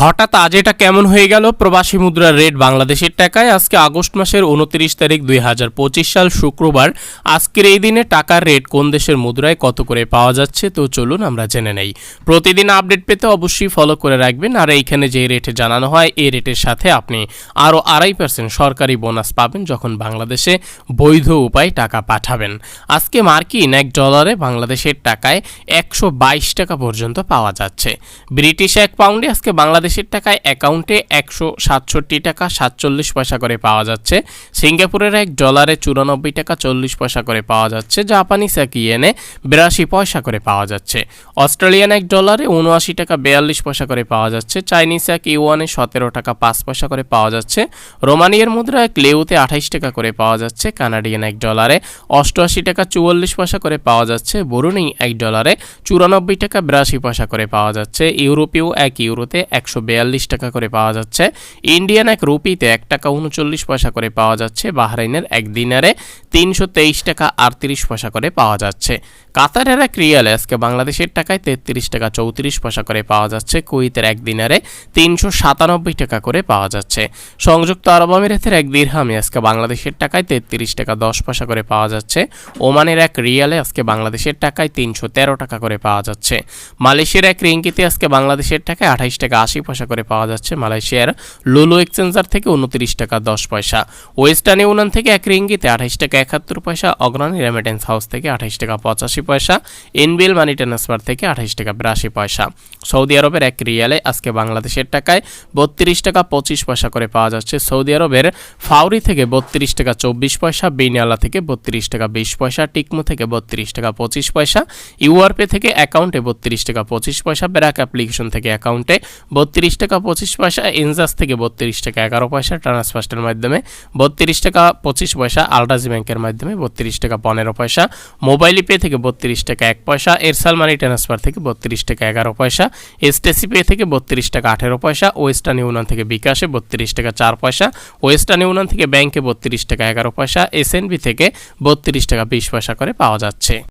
হঠাৎ আজ এটা কেমন হয়ে গেল? প্রবাসী মুদ্রার রেট বাংলাদেশের টাকায়। আজকে আগস্ট মাসের উনত্রিশ তারিখ দুই হাজার পঁচিশ সাল শুক্রবার। আজকের এই দিনে টাকার রেট কোন দেশের মুদ্রায় কত করে পাওয়া যাচ্ছে? তো চলুন আমরা জেনে নেই। প্রতিদিন আপডেট পেতে অবশ্যই ফলো করে রাখবেন। আর এইখানে যে রেটে জানানো হয়, এই রেটের সাথে আপনি আরও আড়াই পার্সেন্ট সরকারি বোনাস পাবেন যখন বাংলাদেশে বৈধ উপায় টাকা পাঠাবেন। আজকে মার্কিন এক ডলারে বাংলাদেশের টাকায় একশো বাইশ টাকা পর্যন্ত পাওয়া যাচ্ছে। ব্রিটিশ এক পাউন্ডে আজকে বাংলাদেশের টাকায় অ্যাকাউন্টে একশো সাতষট্টি টাকা সাতচল্লিশ পয়সা করে পাওয়া যাচ্ছে। সিঙ্গাপুরের এক ডলারে চুরানব্বই টাকা চল্লিশ পয়সা করে পাওয়া যাচ্ছে। জাপানি স্যাক ইয়েনে বিরাশি পয়সা করে পাওয়া যাচ্ছে। অস্ট্রেলিয়ান এক ডলারে উনআশি টাকা বিয়াল্লিশ পয়সা করে পাওয়া যাচ্ছে। চাইনিজ এক ইউয়ানে সতেরো টাকা পাঁচ পয়সা করে পাওয়া যাচ্ছে। রোমানিয়ার মুদ্রা এক লেউতে আঠাইশ টাকা করে পাওয়া যাচ্ছে। কানাডিয়ান এক ডলারে অষ্টআশি টাকা চুয়াল্লিশ পয়সা করে পাওয়া যাচ্ছে। বরুণী এক ডলারে চুরানব্বই টাকা বিরাশি পয়সা করে পাওয়া যাচ্ছে। ইউরোপীয় এক ইউরোতে একশো বিয়াল্লিশ টাকা করে পাওয়া যাচ্ছে। ইন্ডিয়ান এক রুপিতে এক টাকা উনচল্লিশ পয়সা করে পাওয়া যাচ্ছে। বাহরাইনের এক দিনারে তিনশো তেইশ টাকা আটত্রিশ পয়সা করে পাওয়া যাচ্ছে। কাতারের এক রিয়ালে আজকে বাংলাদেশের টাকায় তেত্রিশ টাকা চৌত্রিশ পয়সা করে পাওয়া যাচ্ছে। কুইতের এক দিনারে তিনশো সাতানব্বই টাকা করে পাওয়া যাচ্ছে। সংযুক্ত আরব আমিরাতের এক দিরহামে আজকে বাংলাদেশের টাকায় তেত্রিশ টাকা দশ পয়সা করে পাওয়া যাচ্ছে। ওমানের এক রিয়ালে আজকে বাংলাদেশের টাকায় তিনশো তেরো টাকা করে পাওয়া যাচ্ছে। মালয়েশিয়ার এক রিঙ্কিতে আজকে বাংলাদেশের টাকায় আঠাইশ টাকা আশি পয়সা করে পাওয়া যাচ্ছে মালয়েশিয়ার লুলু এক্সচেঞ্জার থেকে উনত্রিশ টাকা দশ পয়সা। ওয়েস্টার্ন ইউনিয়ন থেকে এক রিঙ্গিতে আঠাইশ টাকা একাত্তর পয়সা, অগ্রণী রেমিটেন্স হাউস থেকে আঠাইশ টাকা পঁচাশি পয়সা এনবিএল মানি ট্রান্সফার থেকে আঠাইশ টাকা বিরাশি পয়সা। সৌদি আরবের এক রিয়ালে আজকে বাংলাদেশের টাকায় বত্রিশ টাকা পঁচিশ পয়সা করে পাওয়া যাচ্ছে। সৌদি আরবের ফাউরি থেকে বত্রিশ টাকা চব্বিশ পয়সা, বেনিয়ালা থেকে বত্রিশ টাকা বিশ পয়সা, টিকমো থেকে বত্রিশ টাকা পঁচিশ পয়সা, ইউআরপে থেকে অ্যাকাউন্টে বত্রিশ টাকা পঁচিশ পয়সা, ব্র্যাক অ্যাপ্লিকেশন থেকে অ্যাকাউন্টে বত্রিশ টাকা পঁচিশ পয়সা ইনজাস থেকে বত্রিশ টাকা এগারো পয়সা ট্রান্সফার্স্টের মাধ্যমে বত্রিশ টাকা পঁচিশ পয়সা আলডাজি ব্যাংকের মাধ্যমে বত্রিশ টাকা পনেরো পয়সা মোবাইল পে থেকে বত্রিশ টাকা এক পয়সা এরসাল মানি ট্রান্সফার থেকে বত্রিশ টাকা এগারো পয়সা এসটিসি পে থেকে বত্রিশ টাকা আঠেরো পয়সা ওয়েস্টার্ন ইউনিয়ন থেকে বিকাশে বত্রিশ টাকা চার পয়সা ওয়েস্টার্ন ইউনিয়ন থেকে ব্যাংকে বত্রিশ টাকা এগারো পয়সা এসএনবি থেকে বত্রিশ টাকা বিশ পয়সা করে পাওয়া যাচ্ছে